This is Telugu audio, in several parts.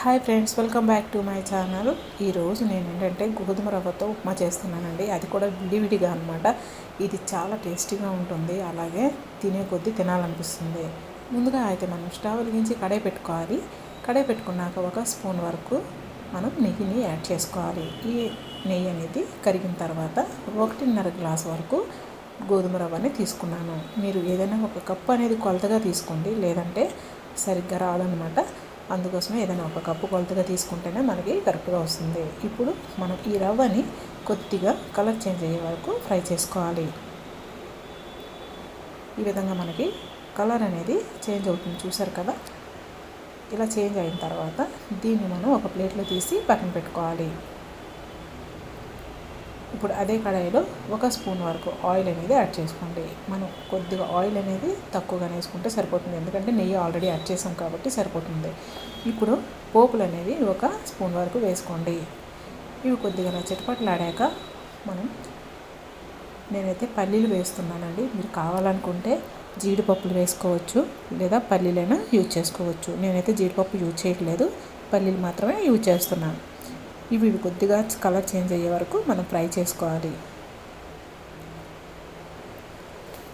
Hi friends welcome back to my channel ఈరోజు నేను ఏంటంటే గోధుమ రవ్వతో ఉప్మా చేస్తున్నానండి. అది కూడా విడివిడిగా అనమాట ఇది చాలా టేస్టీగా ఉంటుంది. అలాగే తినే కొద్దీ తినాలనిపిస్తుంది. ముందుగా అయితే మనం స్టవ్ వెలిగించి కడాయి పెట్టుకోవాలి. కడాయి పెట్టుకున్నాక ఒక స్పూన్ వరకు మనం నెయ్యిని యాడ్ చేసుకోవాలి. ఈ నెయ్యి అనేది కరిగిన తర్వాత ఒకటిన్నర గ్లాస్ వరకు గోధుమ రవ్వని తీసుకున్నాను. మీరు ఏదైనా ఒక కప్పు అనేది కొలతగా తీసుకోండి. లేదంటే సరిగ్గా రాదనమాట అందుకోసమే ఏదైనా ఒక కప్పు కొలతగా తీసుకుంటేనే మనకి కరెక్ట్గా వస్తుంది. ఇప్పుడు మనం ఈ రవ్వని కొద్దిగా కలర్ చేంజ్ అయ్యే వరకు ఫ్రై చేసుకోవాలి. ఈ విధంగా మనకి కలర్ అనేది చేంజ్ అవుతుంది. చూసారు కదా? ఇలా చేంజ్ అయిన తర్వాత దీన్ని మనం ఒక ప్లేట్లో తీసి పక్కన పెట్టుకోవాలి. ఇప్పుడు అదే కడాయిలో ఒక స్పూన్ వరకు ఆయిల్ అనేది యాడ్ చేసుకోండి. మనం కొద్దిగా ఆయిల్ అనేది తక్కువగా వేసుకుంటే సరిపోతుంది. ఎందుకంటే నెయ్యి ఆల్రెడీ యాడ్ చేసాం కాబట్టి సరిపోతుంది. ఇప్పుడు పోపులు అనేవి ఒక స్పూన్ వరకు వేసుకోండి. ఇవి కొద్దిగా చిటపట్లాడాక మనం నేనైతే పల్లీలు వేస్తున్నానండి. మీరు కావాలనుకుంటే జీడిపప్పులు వేసుకోవచ్చు లేదా పల్లీలైనా యూజ్ చేసుకోవచ్చు. నేనైతే జీడిపప్పు యూజ్ చేయట్లేదు. పల్లీలు మాత్రమే యూజ్ చేస్తున్నాను. ఇవి కొద్దిగా కలర్ చేంజ్ అయ్యే వరకు మనం ఫ్రై చేసుకోవాలి.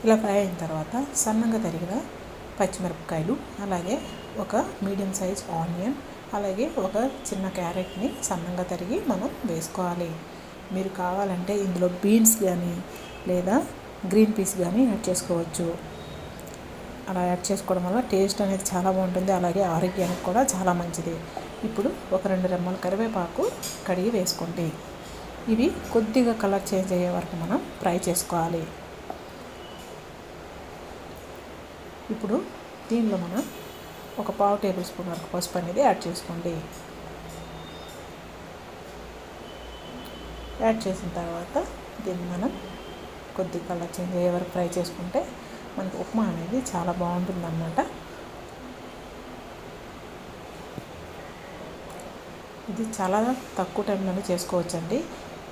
ఇలా ఫ్రై అయిన తర్వాత సన్నగా తరిగిన పచ్చిమిరపకాయలు అలాగే ఒక మీడియం సైజ్ ఆనియన్ అలాగే ఒక చిన్న క్యారెట్ని సన్నంగా తరిగి మనం వేసుకోవాలి. మీరు కావాలంటే ఇందులో బీన్స్ కానీ లేదా గ్రీన్ పీస్ కానీ యాడ్ చేసుకోవచ్చు. అలా యాడ్ చేసుకోవడం వల్ల టేస్ట్ అనేది చాలా బాగుంటుంది అలాగే ఆరోగ్యానికి కూడా చాలా మంచిది. ఇప్పుడు ఒక రెండు రెమ్మల కరివేపాకు కడిగి వేసుకోండి ఇవి కొద్దిగా కలర్ చేంజ్ అయ్యే వరకు మనం ఫ్రై చేసుకోవాలి. ఇప్పుడు దీనిలో మనం ఒక పావు టేబుల్ స్పూన్ వరకు పసుపు అనేది యాడ్ చేసుకోండి. యాడ్ చేసిన తర్వాత దీన్ని మనం కొద్దిగా కలర్ చేంజ్ అయ్యే వరకు ఫ్రై చేసుకుంటే మనకు ఉప్మా అనేది చాలా బాగుంటుంది ఇది చాలా తక్కువ టైంలోనే చేసుకోవచ్చండి.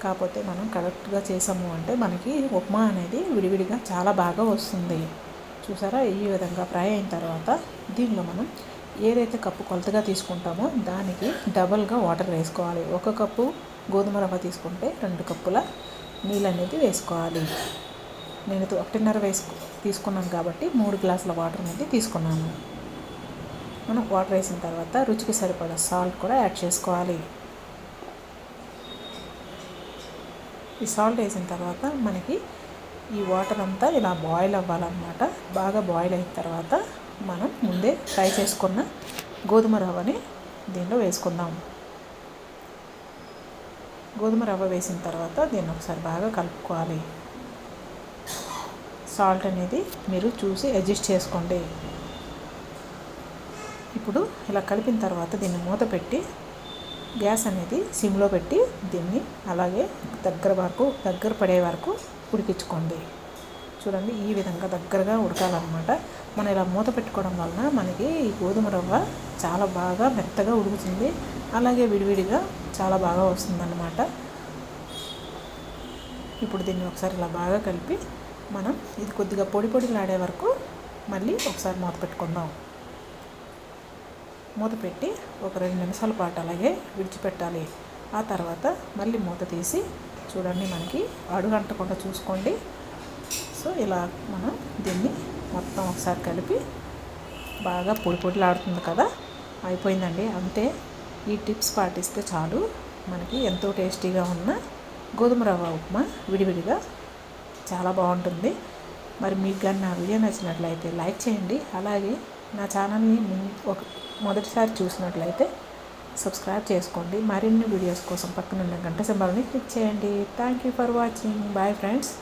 కాకపోతే మనం కరెక్ట్గా చేసాము అంటే మనకి ఉప్మా అనేది విడివిడిగా చాలా బాగా వస్తుంది. చూసారా? ఈ విధంగా ఫ్రై అయిన తర్వాత దీనిలో మనం ఏదైతే కప్పు కొలతగా తీసుకుంటామో దానికి డబల్గా వాటర్ వేసుకోవాలి. ఒక కప్పు గోధుమ రవ్వ తీసుకుంటే రెండు కప్పుల నీళ్ళు అనేది వేసుకోవాలి. నేను ఒకటిన్నర వేసుకు తీసుకున్నాను కాబట్టి మూడు గ్లాసుల వాటర్ అనేది తీసుకున్నాను. మనం వాటర్ వేసిన తర్వాత రుచికి సరిపడా సాల్ట్ కూడా యాడ్ చేసుకోవాలి. ఈ సాల్ట్ వేసిన తర్వాత మనకి ఈ వాటర్ అంతా ఇలా బాయిల్ అవ్వాలన్నమాట. బాగా బాయిల్ అయిన తర్వాత మనం ముందే ఫ్రై చేసుకున్న గోధుమ రవ్వని దీనిలో వేసుకుందాం. గోధుమ రవ్వ వేసిన తర్వాత దీన్ని ఒకసారి బాగా కలుపుకోవాలి. సాల్ట్ అనేది మీరు చూసి అడ్జస్ట్ చేసుకోండి. ఇప్పుడు ఇలా కలిపిన తర్వాత దీన్ని మూత పెట్టి గ్యాస్ అనేది సిమ్లో పెట్టి దీన్ని అలాగే దగ్గర వరకు దగ్గర పడే వరకు ఉడికించుకోండి. చూడండి ఈ విధంగా దగ్గరగా ఉడకాలన్నమాట. మనం ఇలా మూత పెట్టుకోవడం వలన మనకి ఈ గోధుమ రవ్వ చాలా బాగా మెత్తగా ఉడుకుతుంది. అలాగే విడివిడిగా చాలా బాగా వస్తుందన్నమాట. ఇప్పుడు దీన్ని ఒకసారి ఇలా బాగా కలిపి మనం ఇది కొద్దిగా పొడి పొడిలాడే వరకు మళ్ళీ ఒకసారి మూత పెట్టుకుందాం. మూత పెట్టి ఒక రెండు నిమిషాల పాటు అలాగే విడిచిపెట్టాలి. ఆ తర్వాత మళ్ళీ మూత తీసి చూడండి మనకి అడుగంటకుండా చూసుకోండి. సో ఇలా మనం దీన్ని మొత్తం ఒకసారి కలిపి బాగా పొడి పొడిలాడుతుంది కదా? అయిపోయిందండి. అంతే. ఈ టిప్స్ పాటిస్తే చాలు. మనకి ఎంతో టేస్టీగా ఉన్న గోధుమ రవ్వ ఉప్మా విడివిడిగా చాలా బాగుంటుంది. మరి మీకు కానీ నా వీడియో నచ్చినట్లయితే లైక్ చేయండి. అలాగే నా ఛానల్ని ఒక మొదటిసారి చూసినట్లయితే సబ్స్క్రైబ్ చేసుకోండి. మరిన్ని వీడియోస్ కోసం పక్కనున్న గంట సింబల్ని క్లిక్ చేయండి. Thank you for watching bye friends